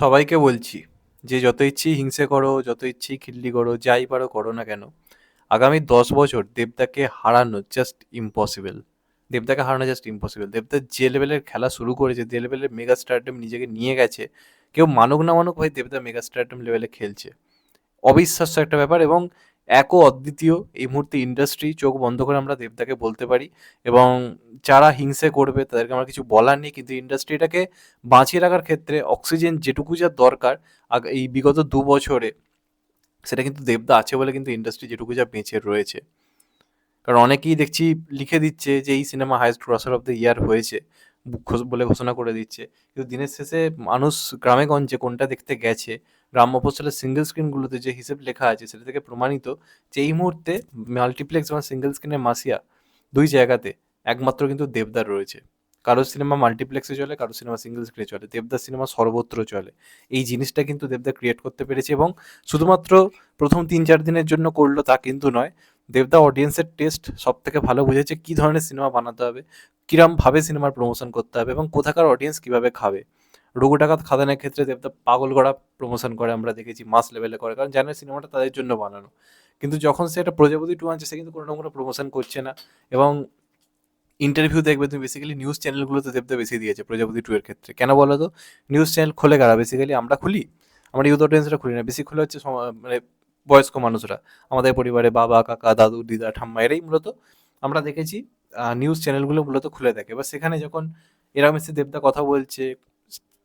সবাইকে বলছি যে যত ইচ্ছেই হিংসে করো, যত ইচ্ছেই খিল্লি করো, যাই পারো করো না কেন, আগামী দশ বছর দেবদাকে হারানো জাস্ট ইম্পসিবল দেবদাকে হারানো জাস্ট ইম্পসিবল দেবদা যে লেভেলের খেলা শুরু করেছে, যে লেভেলের মেগা স্টারডম নিজেকে নিয়ে গেছে, কেউ মানুক না মানুক ভাই দেবদা মেগা স্টারডম লেভেলে খেলছে। অবিশ্বাস্য একটা ব্যাপার এবং একও অদ্বিতীয়। এই মুহূর্তে ইন্ডাস্ট্রি চোখ বন্ধ করে আমরা দেবদাকে বলতে পারি এবং যারা হিংসে করবে তাদেরকে আমার কিছু বলার নেই। কিন্তু ইন্ডাস্ট্রিটাকে বাঁচিয়ে রাখার ক্ষেত্রে অক্সিজেন যেটুকু যা দরকার এই বিগত দু বছরে সেটা কিন্তু দেবদা আছে বলে কিন্তু ইন্ডাস্ট্রি যেটুকু যা বেঁচে রয়েছে। কারণ অনেকেই দেখছি লিখে দিচ্ছে যে এই cinema highest grosser of the year হয়েছে। বলে ঘোষণা করে দিচ্ছে। কিন্তু দিনের শেষে মানুষ গ্রামে গঞ্জে কোনটা দেখতে গেছে গ্রাম মফস্বলের সিঙ্গেল স্ক্রিনগুলোতে যে হিসেব লেখা আছে সেটা থেকে প্রমাণিত যে এই মুহূর্তে মাল্টিপ্লেক্স এবং সিঙ্গেল স্ক্রিনের মাসিয়া দুই জায়গাতে একমাত্র কিন্তু দেবদার রয়েছে। কারও সিনেমা মাল্টিপ্লেক্সে চলে, কারও সিনেমা সিঙ্গেল স্ক্রিনে চলে। দেবদার সিনেমা সর্বত্র চলে। এই জিনিসটা কিন্তু দেবদা ক্রিয়েট করতে পেরেছে এবং শুধুমাত্র প্রথম তিন চার দিনের জন্য করল তা কিন্তু নয় দেবদা অডিয়েন্সের টেস্ট সব থেকে ভালো বুঝেছে কী ধরনের সিনেমা বানাতে হবে কিরমভাবে সিনেমার প্রমোশন করতে হবে এবং কোথাকার অডিয়েন্স কীভাবে খাবে। রঘু ডাকাত খাদানের ক্ষেত্রে দেবদা পাগল গড়া প্রমোশন করে আমরা দেখেছি মাস লেভেলে করে, কারণ জানে সিনেমাটা তাদের জন্য বানানো। কিন্তু যখন সে একটা প্রজাপতি টু আনছে, সে কিন্তু কোনো রকম কোনো প্রমোশন করছে না এবং ইন্টারভিউ দেখবে, তুমি বেসিক্যালি নিউজ চ্যানেলগুলোতে দেবদা বেশি দিয়েছে প্রজাপতি টু এর ক্ষেত্রে। কেন বলো তো নিউজ চ্যানেল খোলে কারা? বেসিক্যালি আমরা খুলি। আমরা ইউথ অডিয়েন্সরা খুলি না। বেশি খুলে হচ্ছে মানে বয়স্ক মানুষরা, আমাদের পরিবারে বাবা, কাকা, দাদু, দিদা, ঠাম্মা এরাই মূলত আমরা দেখেছি নিউজ চ্যানেলগুলো মূলত খুলে দেখে। এবার সেখানে যখন এরকম এসে দেবদা কথা বলছে,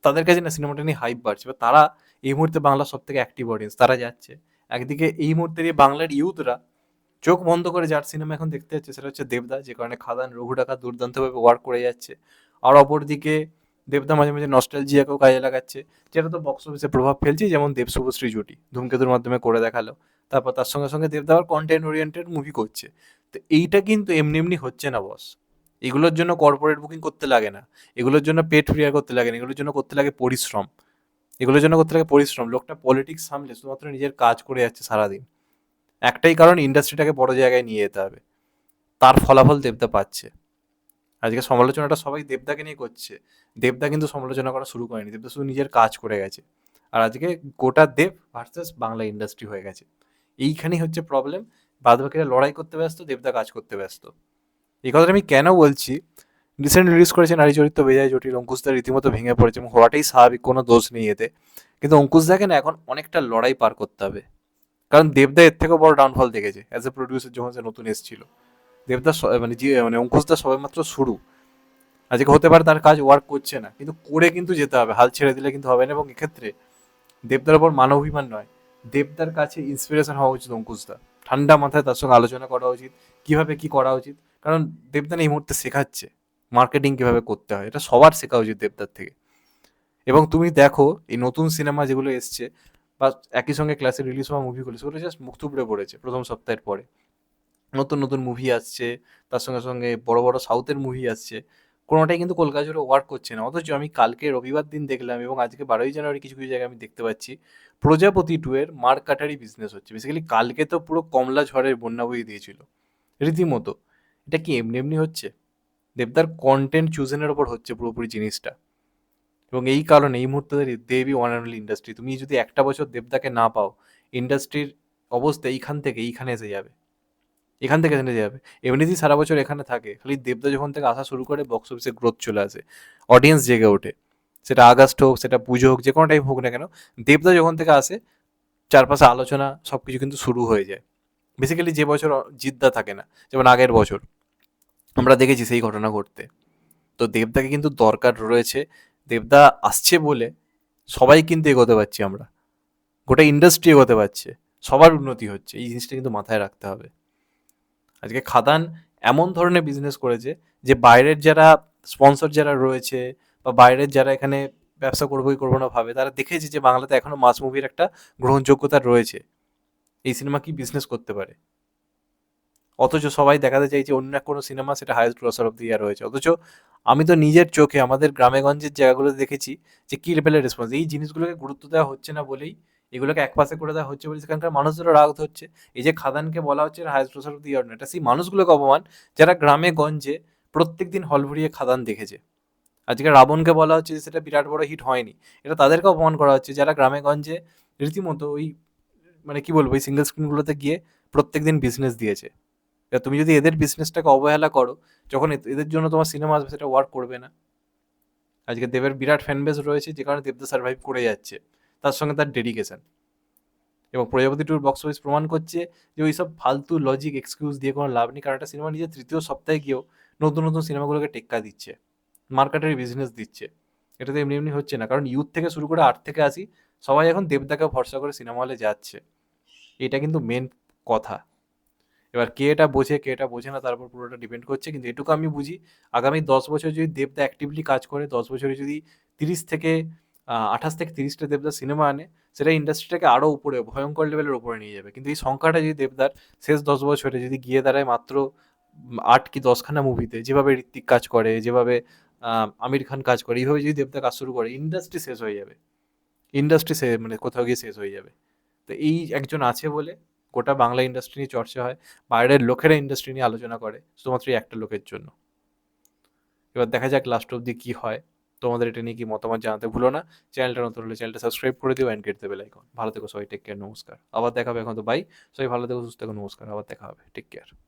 তাদের কাছে না সিনেমাটা নিয়ে হাইপ বাড়ছে। বা তারা এই মুহূর্তে বাংলার সব থেকে অ্যাক্টিভ অডিয়েন্স তারা যাচ্ছে। একদিকে এই মুহূর্তে বাংলার ইউথরা চোখ বন্ধ করে যার সিনেমা এখন দেখতে যাচ্ছে, সেটা হচ্ছে দেবদা, যে কারণে খাদান, রঘু ডাকাত দুর্দান্তভাবে ওয়ার্ক করে যাচ্ছে। আর অপরদিকে দেবদা মাঝে মাঝে নস্টালজিয়াকেও কাজে লাগাচ্ছে। যেটা তো বক্স অফিসে প্রভাব ফেলছে, যেমন দেব শুভশ্রী জুটি, ধূমকেতুর মাধ্যমে করে দেখাল। তারপর তার সঙ্গে সঙ্গে দেবদা আবার কন্টেন্ট ওরিয়েন্টেড মুভি করছে। তো এইটা কিন্তু এমনি এমনি হচ্ছে না বস এগুলোর জন্য কর্পোরেট বুকিং করতে লাগে না। এগুলোর জন্য পেট ফ্রিয়ার করতে লাগে না। এগুলোর জন্য করতে লাগে পরিশ্রম। এগুলোর জন্য করতে লাগে পরিশ্রম। লোকটা পলিটিক্স সামলে, শুধুমাত্র নিজের কাজ করে যাচ্ছে সারাদিন। একটাই কারণ ইন্ডাস্ট্রিটাকে বড় জায়গায় নিয়ে যেতে হবে। তার ফলাফল দেবদা পাচ্ছে। আজকে সমালোচনাটা সবাই দেবদাকে নিয়ে করছে। দেবদা কিন্তু সমালোচনা করা শুরু করেনি। দেবদা শুধু নিজের কাজ করে গেছে। আর আজকে গোটা দেব ভার্সেস বাংলা ইন্ডাস্ট্রি হয়ে গেছে। এইখানেই হচ্ছে প্রবলেম বাদবাকিরা লড়াই করতে ব্যস্ত, দেবদা কাজ করতে ব্যস্ত। এই কথাটা আমি কেন বলছি? রিসেন্ট রিলিজ করেছে নারী চরিত্র বেজায় জটিল অঙ্কুশদা রীতিমতো ভেঙে পড়েছে এবং হওয়াটাই স্বাভাবিক, কোনো দোষ নেই এতে। কিন্তু অঙ্কুশদাকে না এখন অনেকটা লড়াই পার করতে হবে? কারণ দেবদা এর থেকেও বড় ডাউনফল দেখেছে অ্যাজ এ প্রডিউসার যখন সে নতুন এসেছিল। দেবদা স- মানে যে মানে অঙ্কুশদা সবেমাত্র শুরু। আজকে হতে পারে তার কাজ ওয়ার্ক করছে না, কিন্তু করে কিন্তু যেতে হবে, হাল ছেড়ে দিলে কিন্তু হবে না এবং এক্ষেত্রে দেবদার ওপর মানবাভিমান নয়, দেবদার কাছে ইন্সপিরেশন হওয়া উচিত অঙ্কুশদা ঠান্ডা মাথায় তার সঙ্গে আলোচনা করা উচিত, কীভাবে কি করা উচিত, কারণ দেবদান এই মুহূর্তে শেখাচ্ছে মার্কেটিং কীভাবে করতে হয়, এটা সবার শেখা উচিত দেবদার থেকে। এবং তুমি দেখো, এই নতুন সিনেমা যেগুলো এসছে, বা একই সঙ্গে ক্লাসে রিলিজ হওয়া মুভিগুলো সেগুলো জাস্ট মুখ থুবড়ে পড়েছে প্রথম সপ্তাহের পরে। নতুন নতুন মুভি আসছে, তার সঙ্গে সঙ্গে বড় বড় সাউথের মুভি আসছে। কোনোটাই কিন্তু কলকাতা জুড়ে ওয়ার্ক করছে না। অথচ আমি কালকে রবিবার দিন দেখলাম এবং আজকে বারোই জানুয়ারি কিছু কিছু জায়গায় আমি দেখতে পাচ্ছি, প্রজাপতি টু এর মার্ক কাটারি বিজনেস হচ্ছে। বেসিক্যালি কালকে তো পুরো কমলা ঝড়ের বন্যা বই দিয়েছিল। রীতিমতো। এটা কি এমনি এমনি হচ্ছে? দেবদার কন্টেন্ট চুজেনের ওপর হচ্ছে পুরোপুরি জিনিসটা। এবং এই কারণে, এই মুহূর্তে দেবই ওয়ান অ্যান্ড ইন্ডাস্ট্রি তুমি যদি একটা বছর দেবদাকে না পাও ইন্ডাস্ট্রির অবস্থা এইখান থেকে এইখানে এসে যাবে। এখান থেকে এখানে যাবে। এমনিতেই সারা বছর এখানে থাকে। খালি দেবদা যখন থেকে আসা শুরু করে বক্স অফিসে গ্রোথ চলে আসে। অডিয়েন্স জেগে ওঠে। সেটা আগস্ট হোক, সেটা পুজো হোক যে কোনো টাইম হোক না কেন, দেবদা যখন থেকে আসে, চারপাশে আলোচনা সব কিছু কিন্তু শুরু হয়ে যায়। বেসিক্যালি যে বছর জিদ্দা থাকে না, যেমন আগের বছর, আমরা দেখেছি সেই ঘটনা ঘটতে। তো দেবদাকে কিন্তু দরকার রয়েছে। দেবদা আসছে বলে সবাই কিন্তু এগোতে পারছি আমরা। গোটা ইন্ডাস্ট্রি এগোতে পারছে। সবার উন্নতি হচ্ছে। এই জিনিসটা কিন্তু মাথায় রাখতে হবে। আজকে খাদান এমন ধরনের বিজনেস করেছে যে বাইরের যারা স্পন্সর যারা রয়েছে বা বাইরের যারা এখানে ব্যবসা করব করব না ভাবে, তারা দেখেছে যে বাংলাতে এখনও মাস মুভির একটা গ্রহণযোগ্যতা রয়েছে। এই সিনেমা কি বিজনেস করতে পারে? অথচ সবাই দেখাতে চাইছে অন্য কোনো সিনেমা সেটা highest grosser of the year হয়েছে অথচ আমি তো নিজের চোখে আমাদের গ্রামেগঞ্জের জায়গাগুলোতে দেখেছি যে কী লেভেলের রেসপন্স এই জিনিসগুলোকে গুরুত্ব দেওয়া হচ্ছে না বলেই এগুলোকে একপাশে করে দেওয়া হচ্ছে বলে সেখানকার মানুষদেরও রাগ হচ্ছে এই যে খাদানকে বলা হচ্ছে highest grosser of the year এটা সেই মানুষগুলোকে অপমান যারা গ্রামে, গঞ্জে প্রত্যেক দিন হল ভরিয়ে খাদান দেখেছে। আজকে রাবণকে বলা হচ্ছে যে সেটা বিরাট বড় হিট হয়নি। এটা তাদেরকে অপমান করা হচ্ছে যারা গ্রামে, গঞ্জে রীতিমতো ওই মানে কি বলব, ওই সিঙ্গেল স্ক্রিনগুলোতে গিয়ে প্রত্যেক দিন বিজনেস দিয়েছে তুমি যদি এদের বিজনেসটাকে অবহেলা করো, যখন এদের জন্য তোমার সিনেমা আসবে সেটা ওয়ার্ক করবে না। আজকে দেবের বিরাট ফ্যান বেস রয়েছে যে কারণে দেবদা সার্ভাইভ করে যাচ্ছে। তার সঙ্গে তার ডেডিকেশন এবং প্রজাপতি টুর বক্স অফিস প্রমাণ করছে যে ওই সব ফালতু লজিক এক্সকিউজ দিয়ে কোনো লাভ নেই, কারণ একটা সিনেমা নিজের তৃতীয় সপ্তাহে গিয়েও নতুন নতুন সিনেমাগুলোকে টেক্কা দিচ্ছে মার্কেটের বিজনেস দিচ্ছে। এটা তো এমনি এমনি হচ্ছে না, কারণ ইউথ থেকে শুরু করে আট থেকে আসি, সবাই এখন দেবদাকে ভরসা করে সিনেমা হলে যাচ্ছে। এটা কিন্তু মেন কথা। এবার কে এটা বোঝে, কে এটা বোঝে না, তার উপর পুরোটা ডিপেন্ড করছে, কিন্তু এটুকু আমি বুঝি, আগামী দশ বছর যদি দেবদা অ্যাক্টিভলি কাজ করে, দশ বছরে যদি তিরিশ থেকে আঠাশ থেকে তিরিশটা দেবদার সিনেমা আনে, সেটা ইন্ডাস্ট্রিটাকে আরও উপরে, ভয়ঙ্কর লেভেলের উপরে নিয়ে যাবে। কিন্তু এই সংখ্যাটা যদি দেবদার শেষ দশ বছরে যদি গিয়ে দাঁড়ায় মাত্র আট কি দশখানা মুভিতে যেভাবে ঋত্বিক কাজ করে, যেভাবে আমির খান কাজ করে, এইভাবে যদি দেবদা কাজ শুরু করে ইন্ডাস্ট্রি শেষ হয়ে যাবে। ইন্ডাস্ট্রি সে মানে কোথাও গিয়ে শেষ হয়ে যাবে। তো এই একজন আছে বলে গোটা বাংলা ইন্ডাস্ট্রি নিয়ে চর্চা হয়, বাইরের লোকেরা ইন্ডাস্ট্রি নিয়ে আলোচনা করে, শুধুমাত্র একটা লোকের জন্য। এবার দেখা যাক লাস্ট অব্দি কী হয়। তোমাদের এটা নিয়ে কি মতামত জানাতে ভুলো না। চ্যানেলটা নতুন হলে চ্যানেলটা সাবস্ক্রাইব করে দিও অ্যান্ড গেট দেবে লাইক ভালো থেকো সবাই টেক কেয়ার নমস্কার। আবার দেখাবে এখন তো বাই সবাই ভালো থেকো, সুস্থ থেকো, নমস্কার। আবার দেখা হবে টেক কেয়ার